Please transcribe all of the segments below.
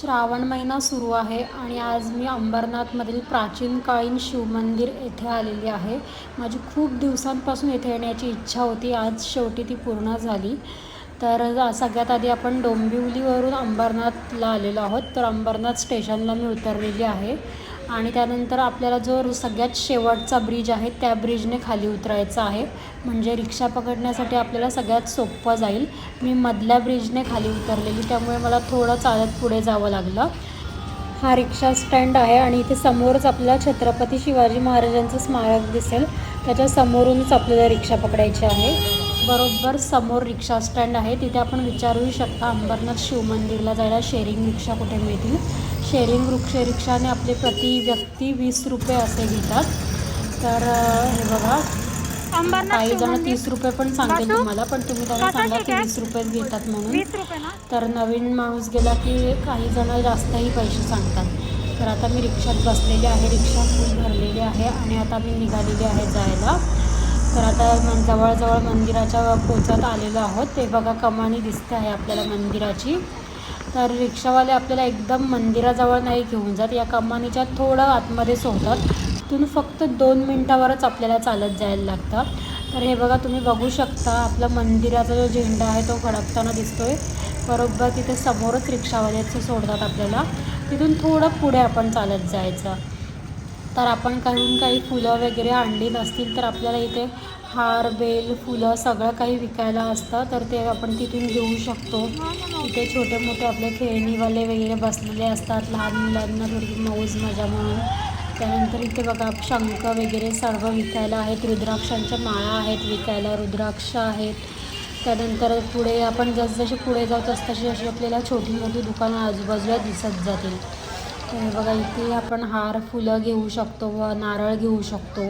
श्रावण महिना सुरू आहे आणि आज मी अंबरनाथमधील प्राचीन काळीन शिवमंदिर येथे आलेली आहे. माझी खूप दिवसांपासून येथे येण्याची इच्छा होती. आज शेवटी ती पूर्ण झाली. तर सगळ्यात आधी आपण डोंबिवलीवरून अंबरनाथला आलेलो आहोत. तर अंबरनाथ स्टेशनला मी उतरलेली आहे. आणि त्यानंतर आपल्याला जो सगळ्यात शेवटचा ब्रिज आहे त्या ब्रिजने खाली उतरायचा आहे. म्हणजे रिक्षा पकडण्यासाठी आपल्याला सगळ्यात सोपं जाईल. मी मधल्या ब्रिजने खाली उतरलेली त्यामुळे मला थोडं चालत पुढे जावं लागलं. हा रिक्षा स्टँड आहे आणि इथे समोरच आपल्याला छत्रपती शिवाजी महाराजांचं स्मारक दिसेल. त्याच्या समोरूनच आपल्याला रिक्षा पकडायची आहे. बरोबर समोर रिक्षा स्टँड आहे. तिथे आपण विचारूही शकता अंबरनाथ शिवमंदिरला जायला शेअरिंग रिक्षा कुठे मिळतील? शेअरिंग वृक्ष रिक्षाने आपले प्रति व्यक्ती वीस रुपये असे घेतात. तर हे बघा. काही जण तीस रुपये पण सांगतील? तुम्हाला पण तुम्ही त्यांना सांगा की? वीस रुपयेच घेतात म्हणून. तर नवीन माणूस गेला की काही जण जास्तही पैसे सांगतात. तर आता मी रिक्षात बसलेली आहे रिक्षा फुल भरलेली आहे आणि आता मी निघालेली आहे जायला. तर आता मन जवळजवळ मंदिराच्या पोचत आलेलो आहोत. ते बघा कमानी दिसते आहे आपल्याला मंदिराची. तर रिक्षावाले आपल्याला एकदम मंदिराजवळ नाही घेऊन जात. या कमानीच्या थोडं आतमध्ये सोडतात. तिथून फक्त दोन मिनटावरच आपल्याला चालत जायला लागतं. तर हे बघा तुम्ही बघू शकता आपला मंदिराचा जो झेंडा आहे तो फडकताना दिसतोय. बरोबर तिथे समोरच रिक्षावाल्याचं सोडतात आपल्याला. तिथून थोडं पुढे आपण चालत जायचं. तर आपण काही काही फुलं वगैरे आणली नसतील तर आपल्याला इथे हार बेल फुलं सगळं काही विकायला असतं. तर ते आपण तिथून घेऊ शकतो. इथे छोटे मोठे आपले खेळणीवाले वगैरे बसलेले असतात. लहान मुलांना थोडी मौज मजा म्हणून. त्यानंतर इथे बघा शंख वगैरे सर्व विकायला आहेत. रुद्राक्षांच्या माळा आहेत विकायला. रुद्राक्ष आहेत. त्यानंतर पुढे आपण जसजसे पुढे जाऊ तस तशी अशी आपल्याला छोटी मोठी दुकानं आजूबाजूला दिसत जातील. तर बघा इथे आपण हार फुलं घेऊ शकतो व नारळ घेऊ शकतो.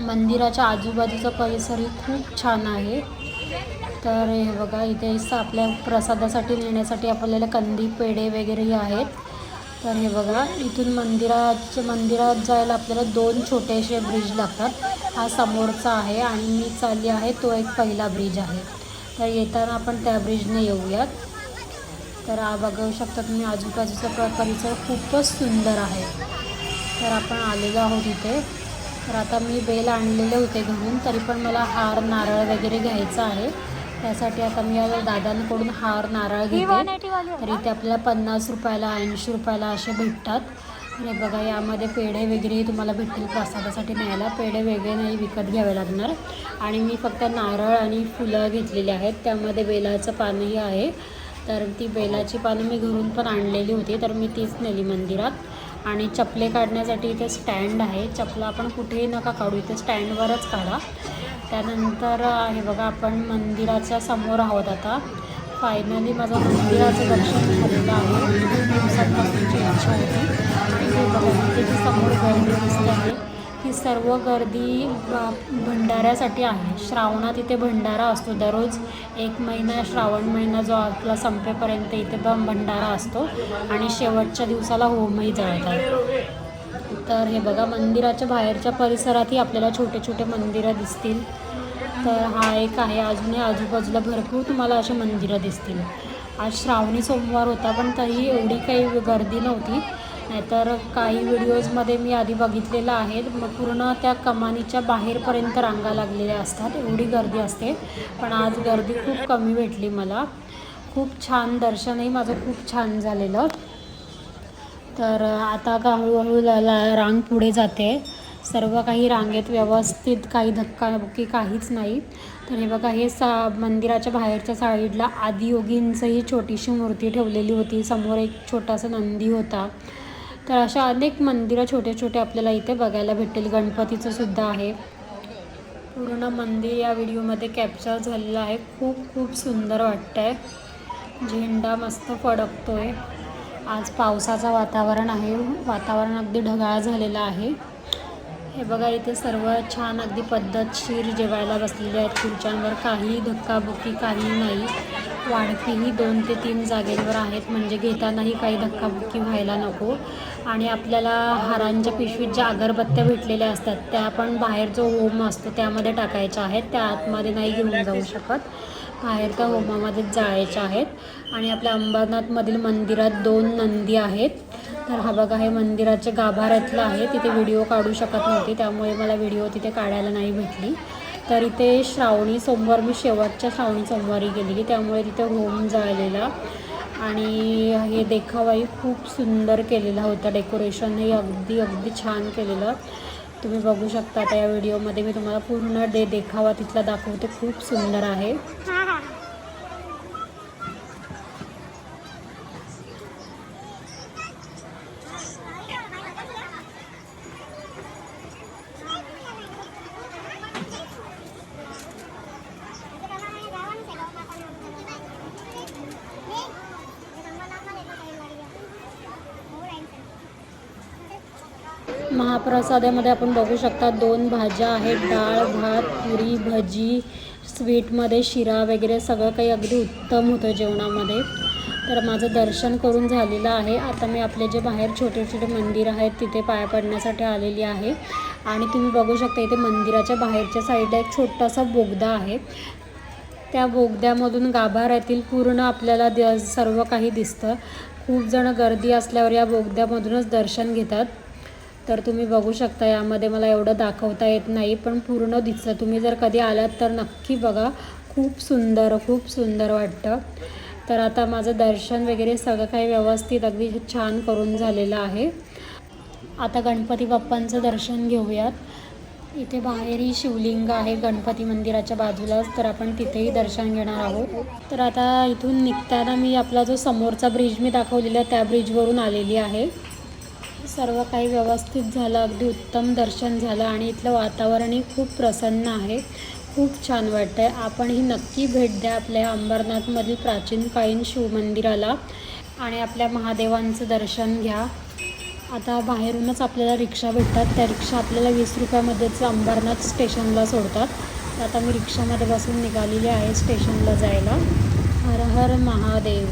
मंदिराच्या आजूबाजूचा परिसरही खूप छान आहे. तर हे बघा इथे आपल्या प्रसादासाठी नेण्यासाठी आपल्याला कंदी पेढे वगैरेही आहेत. तर हे बघा इथून मंदिराच्या मंदिरात जायला आपल्याला दोन छोटेसे ब्रिज लागतात. हा समोरचा आहे आणि मी चालली आहे तो एक पहिला ब्रिज आहे. तर येताना आपण त्या ब्रिजने येऊयात. तर बघू शकता तुम्ही आजूबाजूचा परिसर खूपच सुंदर आहे. तर आपण आलेलो आहोत इथे. तर आता मी बेल आणलेले होते घरून तरी पण मला हार नारळ वगैरे घ्यायचा आहे. त्यासाठी आता मी या दादांकडून हार नारळ घेते. तर? इथे आपल्याला पन्नास रुपयाला ऐंशी रुपयाला असे भेटतात. हे बघा यामध्ये पेढे वगैरेही तुम्हाला भेटतील. प्रसादासाठी न्यायला पेढे वेगळे नाही विकत घ्यावे लागणार. आणि मी फक्त नारळ आणि फुलं घेतलेली आहेत. त्यामध्ये बेलाचं पानही आहे. तर ती बेलाची पानं मी घरून पण आणलेली होती तर मी तीच नेली मंदिरात. आणि चपले काढण्यासाठी इथे स्टँड आहे. चपला आपण कुठेही नका काढू इथे स्टँडवरच काढा. त्यानंतर हे बघा आपण मंदिराच्या समोर आहोत आता. फायनली माझं मंदिराचं दर्शन झालेलं आहे. दिवसांपासूनची इच्छा होती. आणि हे बघा तिथे समोर गर्दी दिसते आहे. ही सर्व गर्दी भंडाऱ्यासाठी आहे. श्रावणात इथे भंडारा असतो. दररोज एक महिना श्रावण महिना जो आपला संपेपर्यंत इथे पण भंडारा असतो आणि शेवटच्या दिवसाला होमही जळतात. तर हे बघा मंदिराच्या बाहेरच्या परिसरातही आपल्याला छोटे छोटे मंदिरं दिसतील. तर हा एक आहे. अजूनही आजूबाजूला भरपूर तुम्हाला असे मंदिरं दिसतील. आज श्रावणी सोमवार होता पण तरी एवढी काही गर्दी नव्हती. नाहीतर काही व्हिडिओजमध्ये मी आधी बघितलेलं आहे मग पूर्ण त्या कमानीच्या बाहेरपर्यंत रांगा लागलेल्या असतात. एवढी गर्दी असते. पण आज गर्दी खूप कमी भेटली मला. खूप छान दर्शनही माझं खूप छान झालेलं. तर आता का हळूहळू ला रांग पुढे जाते. सर्व काही रांगेत व्यवस्थित काही धक्काबुक्की काहीच नाही. तर हे बघा हे सा मंदिराच्या बाहेरच्या साईडला आदियोगींचंही छोटीशी मूर्ती ठेवलेली होती. समोर एक छोटासा नंदी होता. तर अशा अनेक मंदिरं छोटे छोटे आपल्याला इथे बघायला भेटेल गणपतीचं सुद्धा आहे. पूर्ण मंदिर या व्हिडिओमध्ये कॅप्चर झालेलं आहे. खूप खूप सुंदर वाटतं आहे झेंडा मस्त फडकतो आहे आज पावसाचं वातावरण आहे. वातावरण अगदी ढगाळ झालेलं आहे. हे बघा इथे सर्व छान अगदी पद्धतशीर जेवायला बसलेले आहेत. खुर्च्यांवर काही धक्काबुक्की काही नाही. वाढतीही दोन ते तीन जागेवर आहेत. म्हणजे घेतानाही काही धक्काबुक्की व्हायला नको. आणि आपल्याला हारांच्या पिशवीत ज्या अगरबत्त्या भेटलेल्या असतात त्या आपण बाहेर जो होम असतो त्यामध्ये टाकायच्या आहेत. त्या आतमध्ये नाही घेऊन जाऊ शकत. बाहेर त्या होमामध्येच जाळायच्या आहेत. आणि आपल्या अंबरनाथमधील मंदिरात दोन नंदी आहेत. तर हा बघा हे मंदिराचे गाभाऱ्यातलं आहे. तिथे व्हिडिओ काढू शकत नव्हती. त्यामुळे मला व्हिडिओ तिथे काढायला नाही भेटली. तर इथे श्रावणी सोमवार मी शेवटच्या श्रावणी सोमवारी गेलेली त्यामुळे तिथे होम जळलेला आणि हे देखावाही खूप सुंदर केलेला होता डेकोरेशनही अगदी अगदी छान केलेलं. तुम्ही बघू शकता आता या व्हिडिओमध्ये मी तुम्हाला पूर्ण डे देखावा तिथला दाखवते खूप सुंदर आहे. महाप्रसादामध्ये आपण बघू शकता दोन भाज्या आहेत डाळ भात पुरी भजी स्वीटमध्ये शिरा वगैरे सगळं काही अगदी उत्तम होतं जेवणामध्ये. तर माझं दर्शन करून झालेलं आहे. आता मी आपले जे बाहेर छोटे छोटे मंदिर आहेत तिथे पाया पडण्यासाठी आलेली आहे. आणि तुम्ही बघू शकता इथे मंदिराच्या बाहेरच्या साईडला एक छोटासा बोगदा आहे. त्या बोगद्यामधून गाभाऱ्यातील पूर्ण आपल्याला द सर्व काही दिसतं. खूप जण गर्दी असल्यावर या बोगद्यामधूनच दर्शन घेतात. तर तुम्ही बघू शकता यामध्ये मला एवढं दाखवता येत नाही पण पूर्ण दिसतं. तुम्ही जर कधी आलात तर नक्की बघा. खूप सुंदर खूप सुंदर वाटतं. तर आता माझं दर्शन वगैरे सगळं काही व्यवस्थित अगदी छान करून झालेलं आहे. आता गणपती बाप्पांचं दर्शन घेऊयात. इथे बाहेरही शिवलिंग आहे गणपती मंदिराच्या बाजूलाच तर आपण तिथेही दर्शन घेणार आहोत. तर आता इथून निघताना मी आपला जो समोरचा ब्रिज मी दाखवलेला त्या ब्रिजवरून आलेली आहे. सर्व काही व्यवस्थित झालं अगदी उत्तम दर्शन झालं आणि इथलं वातावरणही खूप प्रसन्न आहे. खूप छान वाटतं आहे आपणही नक्की भेट द्या आपल्या अंबरनाथमधील प्राचीन काळीन शिवमंदिराला आणि आपल्या महादेवांचं दर्शन घ्या. आता बाहेरूनच आपल्याला रिक्षा भेटतात. त्या रिक्षा आपल्याला वीस रुपयामध्येच अंबरनाथ स्टेशनला सोडतात. आता मी रिक्षामध्ये बसून निघालेली आहे स्टेशनला जायला. हर हर महादेव.